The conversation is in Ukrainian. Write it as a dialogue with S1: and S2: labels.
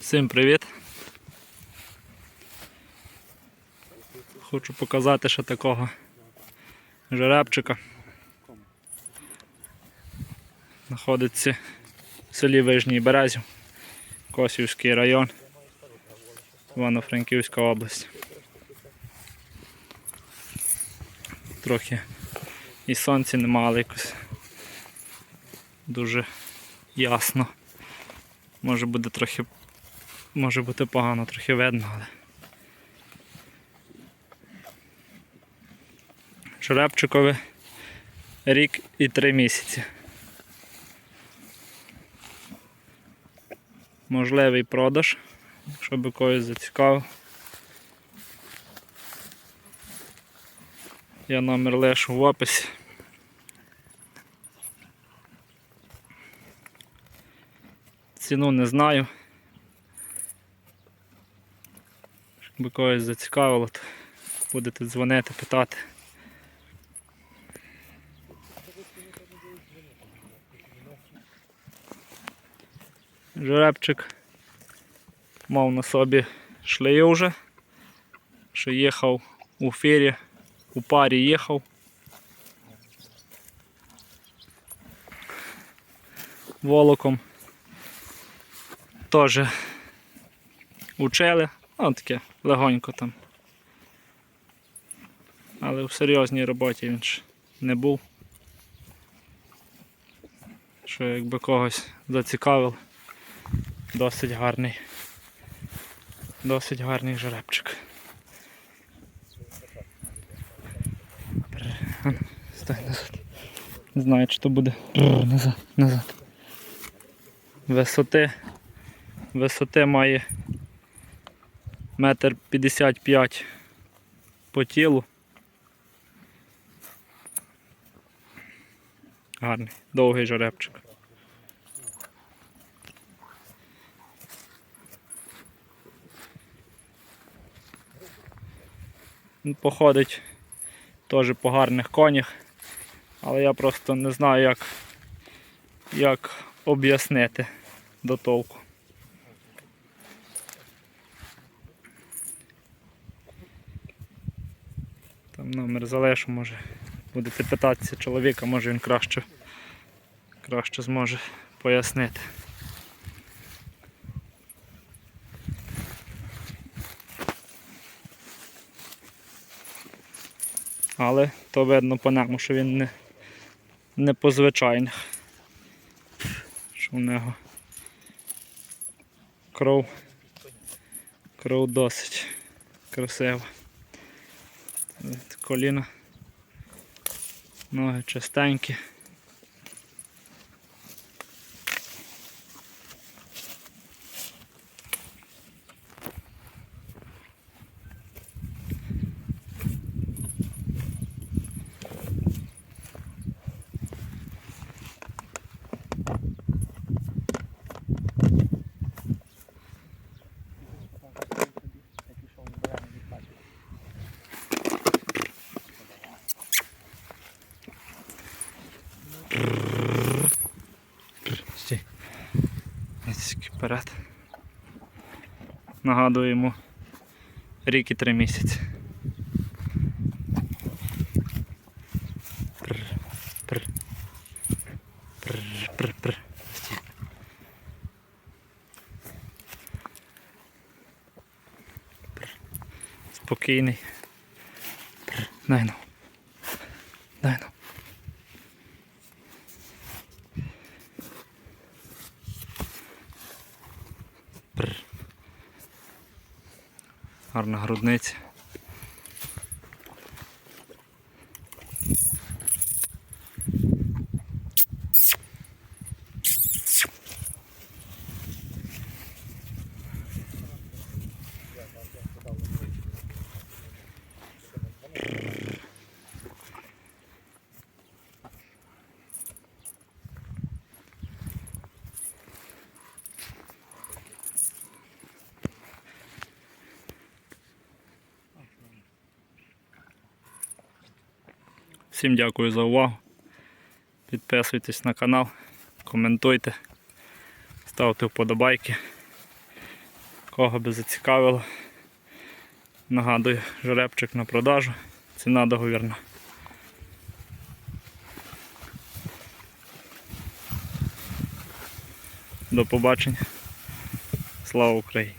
S1: Всім привіт! Хочу показати ще такого жеребчика. Знаходиться в селі Вижній Березів, Косівський район, Івано-Франківська область. Трохи і сонця нема, але якось дуже ясно. Може буде трохи може бути погано, трохи видно, але. Жеребчикові рік і три місяці. Можливий продаж, якщо би когось зацікавив. Я номер лишу в описі. Ціну не знаю. Якби когось зацікавило, то будете дзвонити, питати. Жеребчик мав на собі шлею вже, що їхав у фірі, у парі їхав. Волоком теж учили, ну таке легонько там. Але в серйозній роботі він ж не був. Що якби когось зацікавив, досить гарний. Досить гарний жеребчик. Стай назад. Не знаю, чи то буде. Назад, назад. Висоти. Висоти має метр п'ятдесят п'ять по тілу. Гарний, довгий жеребчик. Він походить теж по гарних конях, але я просто не знаю, як, як об'яснити до толку. Там номер залишу, може будете питатися чоловіка, може він краще, краще зможе пояснити. Але то видно по ньому, що він не, не по звичайних. Що в нього кров, кров досить красива. От Коліна, ноги чистенькі. Вперед. Нагадую йому рік і три місяці. Спокійний. Пр. Дай ну. Дай ну. Пр. Гарна грудниця. Всім дякую за увагу. Підписуйтесь на канал, коментуйте, ставте вподобайки. Кого би зацікавило. Нагадую, жеребчик на продажу. Ціна договірна. До побачення. Слава Україні!